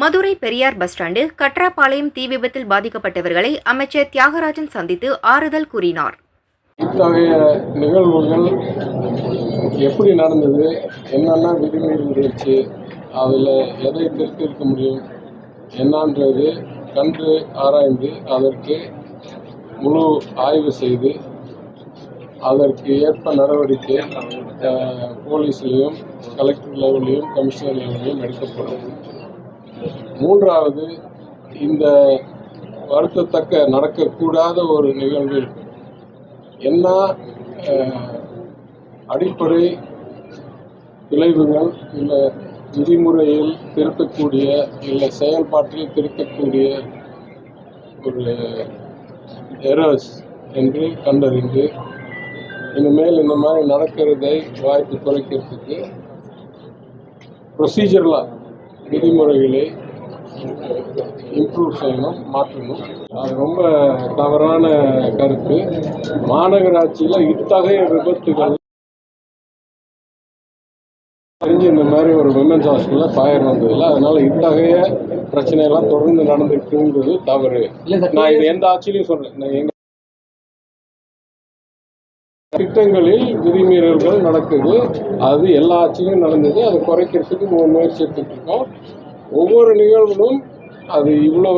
Madurai Periyar bus stand Katrapalayam தீ விபத்தில் பாதிக்கப்பட்டவர்களை அமைச்சர் தியாகராஜன் சந்தித்து ஆறுதல் கூறினார். இத்தகைய நிகழ்வுகள் எப்படி நடந்தது? என்னென்ன விதிமீறி இருந்துச்சு? அதில் எதை திருத்திருக்க முடியும்? என்னன்றது கண்டு ஆராய்ந்து அதற்கு முழு ஆய்வு செய்து அதற்கு ஏற்ப நடவடிக்கை போலீஸ்லேயும் கலெக்டர் லெவல்லையும் கமிஷனர் லெவல்லையும் எடுக்கப்படும். மூன்றாவது இந்த வருத்தத்தக்க நடக்கக்கூடாத ஒரு நிகழ்வில் என்ன அடிப்படை விளைவுகள் இல்லை விதிமுறையில் திருத்தக்கூடிய இல்லை செயல்பாட்டில் திருத்தக்கூடிய ஒரு எரர்ஸ் என்று கண்டறிந்து இனிமேல் இந்த மாதிரி நடக்கிறதை வாய்ப்பு குறைக்கிறதுக்கு ப்ரொசீஜர்லாம் விதிமுறைகளை இம்ப்ரூவ் செய்யணும் மாற்றணும். அது ரொம்ப தவறான கருத்து. மாநகராட்சியில் இத்தகைய விபத்துகள் தெரிஞ்சு இந்த மாதிரி ஒரு விமன்ஸ் ஹாஸ்பிட்டலில் ஃபயர் வந்ததில்ல அதனால இத்தகைய பிரச்சனையெல்லாம் தொடர்ந்து நடந்துருக்குங்கிறது தவறு. நான் இது எந்த ஆட்சியிலையும் சொல்றேன் நான் எங்க திட்டங்களில் விதிமீறல்கள் நடக்குது. அது எல்லா ஆட்சியிலும் நடந்தது. அதை குறைக்கிறதுக்கு முயற்சி எடுத்துட்டு இருக்கோம். ஒவ்வொரு நிகழ்விலும் அது இவ்வளோ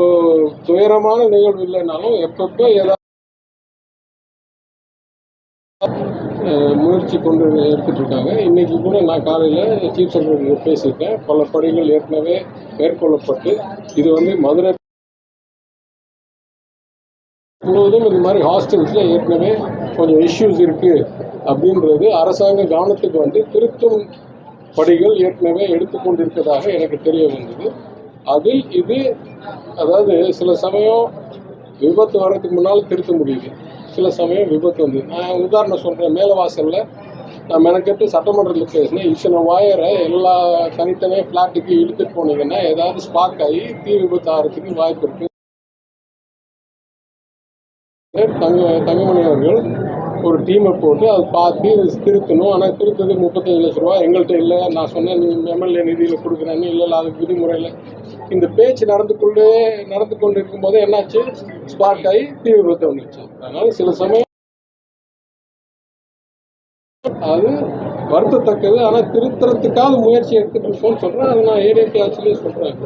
துயரமான நிகழ்வு இல்லைனாலும் எப்பப்போ ஏதாவது முயற்சி கொண்டு எடுத்துகிட்டு இருக்காங்க இன்னைக்கு கூட நான் காலையில் சீஃப் செக்ரட்டரி பேசியிருக்கேன். பல பணிகள் ஏற்கனவே மேற்கொள்ளப்பட்டு இது வந்து மதுரை முழுவதும் இந்த மாதிரி ஹாஸ்டல்ஸில் ஏற்கனவே கொஞ்சம் இஷ்யூஸ் இருக்குது அப்படின்றது அரசாங்க கவனத்துக்கு வந்து திருத்தும் படிகள் ஏற்கனவே எடுத்துக்கொண்டிருப்பதாக எனக்கு தெரிய வந்தது. அதில் இது அதாவது சில சமயம் விபத்து வர்றதுக்கு முன்னால் திருத்த முடியுது. சில சமயம் விபத்து வந்து நான் உதாரணம் சொல்கிறேன் மேலவாசலில் நான் மெனக்கெட்டு சட்டமன்றத்தில் பேசினேன். இத்தனை வாயரை எல்லா தனித்தனியாக ஃப்ளாட்டுக்கு இழுத்துட்டு போனீங்கன்னா ஏதாவது ஸ்பாக் ஆகி தீ விபத்து ஆகிறதுக்கு வாய்ப்பு இருக்குது தங்க தங்கமணி அவர்கள் ஒரு டீமை போட்டு அதை பார்த்து திருத்தணும். ஆனால் திருத்ததுக்கு முப்பத்தஞ்சு லட்ச ரூபா எங்கள்கிட்ட இல்லை. நான் சொன்னேன் நீ எம்எல்ஏ நிதியில் கொடுக்குறேன்னு. இல்லை இல்லை அதுக்கு விதிமுறையில் இந்த பேச்சு நடந்து கொண்டு நடந்து கொண்டு இருக்கும்போது என்னாச்சு? ஸ்பார்க் ஆகி தீ விபத்து வந்துச்சு அதனால சில சமயம் அது வருத்தத்தக்கது. ஆனால் திருத்தறதுக்காக முயற்சி எடுத்துட்டு இருக்கோம்னு சொல்கிறேன் அது நான் ஏடிஎஃப் ஆட்சியிலே சொல்கிறேன்